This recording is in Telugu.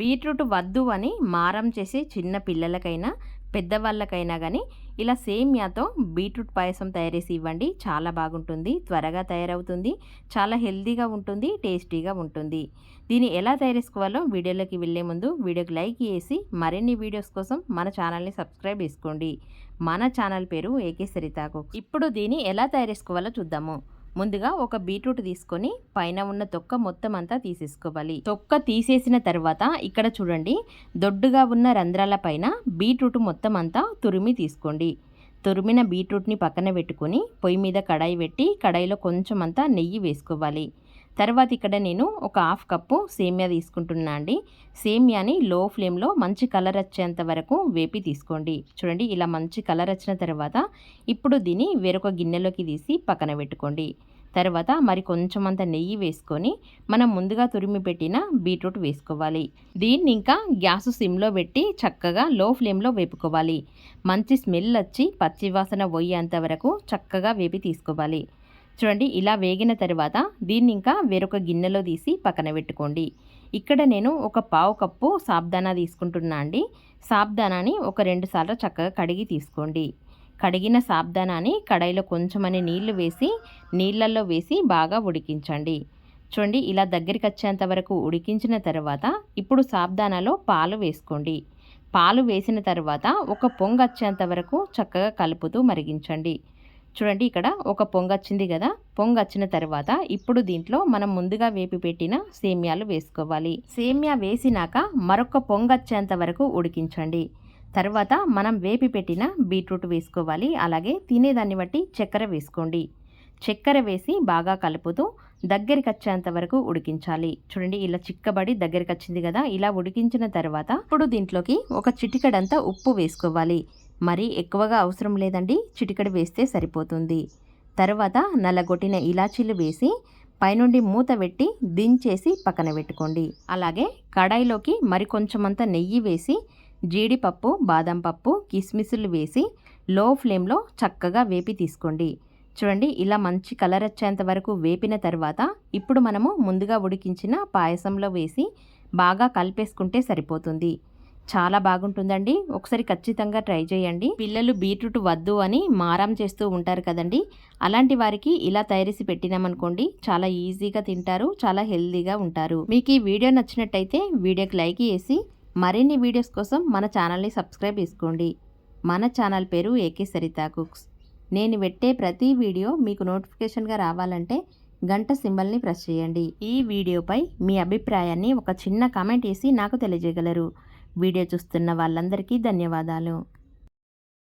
బీట్రూట్ వద్దు అని మారం చేసే చిన్న పిల్లలకైనా పెద్దవాళ్ళకైనా కానీ ఇలా సేమియాతో బీట్రూట్ పాయసం తయారేసి ఇవ్వండి. చాలా బాగుంటుంది. త్వరగా తయారవుతుంది. చాలా హెల్తీగా ఉంటుంది. టేస్టీగా ఉంటుంది. దీన్ని ఎలా తయారేసుకోవాలో వీడియోలోకి వెళ్ళే ముందు వీడియోకి లైక్ చేసి మరిన్ని వీడియోస్ కోసం మన ఛానల్ని సబ్స్క్రైబ్ చేసుకోండి. మన ఛానల్ పేరు ఏకే సరితాకు. ఇప్పుడు దీన్ని ఎలా తయారేసుకోవాలో చూద్దాము. ముందుగా ఒక బీట్రూట్ తీసుకొని పైన ఉన్న తొక్క మొత్తం అంతా తీసేసుకోవాలి. తొక్క తీసేసిన తర్వాత ఇక్కడ చూడండి దొడ్డుగా ఉన్న రంధ్రాల పైన బీట్రూట్ మొత్తం అంతా తురిమి తీసుకోండి. తురిమిన బీట్రూట్ని పక్కన పెట్టుకొని పొయ్యి మీద కడాయి పెట్టి కడాయిలో కొంచెం అంతా నెయ్యి వేసుకోవాలి. తర్వాత ఇక్కడ నేను ఒక హాఫ్ కప్పు సేమియా తీసుకుంటున్నా అండి. సేమియాని లో ఫ్లేమ్లో మంచి కలర్ వచ్చేంత వరకు వేపి తీసుకోండి. చూడండి ఇలా మంచి కలర్ వచ్చిన తర్వాత ఇప్పుడు దీన్ని వేరొక గిన్నెలోకి తీసి పక్కన పెట్టుకోండి. తర్వాత మరి కొంచెం అంత నెయ్యి వేసుకొని మనం ముందుగా తురిమి పెట్టిన బీట్రూట్ వేసుకోవాలి. దీన్ని ఇంకా గ్యాస్ సిమ్లో పెట్టి చక్కగా లో ఫ్లేమ్లో వేపుకోవాలి. మంచి స్మెల్ వచ్చి పచ్చివాసన పోయేంత వరకు చక్కగా వేపి తీసుకోవాలి. చూడండి ఇలా వేగిన తర్వాత దీన్ని ఇంకా వేరొక గిన్నెలో తీసి పక్కన పెట్టుకోండి. ఇక్కడ నేను ఒక పావు కప్పు సాబ్దానా తీసుకుంటున్నా అండి. సాబ్దానాని ఒక రెండు సార్లు చక్కగా కడిగి తీసుకోండి. కడిగిన సాబ్దానాని కడాయిలో కొంచెమని నీళ్ళు వేసి నీళ్ళల్లో వేసి బాగా ఉడికించండి. చూడండి ఇలా దగ్గరికి వచ్చేంత వరకు ఉడికించిన తర్వాత ఇప్పుడు సాబ్దానాలో పాలు వేసుకోండి. పాలు వేసిన తర్వాత ఒక పొంగ వచ్చేంత వరకు చక్కగా కలుపుతూ మరిగించండి. చూడండి ఇక్కడ ఒక పొంగ వచ్చింది కదా. పొంగ వచ్చిన తర్వాత ఇప్పుడు దీంట్లో మనం ముందుగా వేపి పెట్టిన సేమ్యాలు వేసుకోవాలి. సేమ్యా వేసినాక మరొక పొంగ వచ్చేంత వరకు ఉడికించండి. తర్వాత మనం వేపి పెట్టిన బీట్రూట్ వేసుకోవాలి. అలాగే తినేదాన్ని బట్టి చక్కెర వేసుకోండి. చక్కెర వేసి బాగా కలుపుతూ దగ్గరికి వచ్చేంత వరకు ఉడికించాలి. చూడండి ఇలా చిక్కబడి దగ్గరికి వచ్చింది కదా. ఇలా ఉడికించిన తర్వాత ఇప్పుడు దీంట్లోకి ఒక చిటికడంతా ఉప్పు వేసుకోవాలి. మరి ఎక్కువగా అవసరం లేదండి చిటికడి వేస్తే సరిపోతుంది. తర్వాత నల్లగొట్టిన ఇలాచీలు వేసి పైనుండి మూత పెట్టి దించేసి పక్కన పెట్టుకోండి. అలాగే కడాయిలోకి మరికొంచెమంత నెయ్యి వేసి జీడిపప్పు బాదం పప్పు కిస్మిస్లు వేసి లో ఫ్లేమ్లో చక్కగా వేపి తీసుకోండి. చూడండి ఇలా మంచి కలర్ వచ్చేంత వరకు వేపిన తర్వాత ఇప్పుడు మనము ముందుగా ఉడికించిన పాయసంలో వేసి బాగా కలిపేసుకుంటే సరిపోతుంది. చాలా బాగుంటుందండి. ఒకసారి ఖచ్చితంగా ట్రై చేయండి. పిల్లలు బీట్రూట్ వద్దు అని మారం చేస్తూ ఉంటారు కదండి. అలాంటి వారికి ఇలా తయారీసి పెట్టినామనుకోండి చాలా ఈజీగా తింటారు చాలా హెల్దీగా ఉంటారు. మీకు ఈ వీడియో నచ్చినట్టయితే వీడియోకి లైక్ చేసి మరిన్ని వీడియోస్ కోసం మన ఛానల్ని సబ్స్క్రైబ్ చేసుకోండి. మన ఛానల్ పేరు ఏకే సరితా కుక్స్ నేను పెట్టే ప్రతి వీడియో మీకు నోటిఫికేషన్గా రావాలంటే గంట సింబల్ని ప్రెస్ చేయండి. ఈ వీడియోపై మీ అభిప్రాయాన్ని ఒక చిన్న కామెంట్ వేసి నాకు తెలియజేయగలరు. వీడియో చూస్తున్న వాళ్ళందరికీ ధన్యవాదాలు.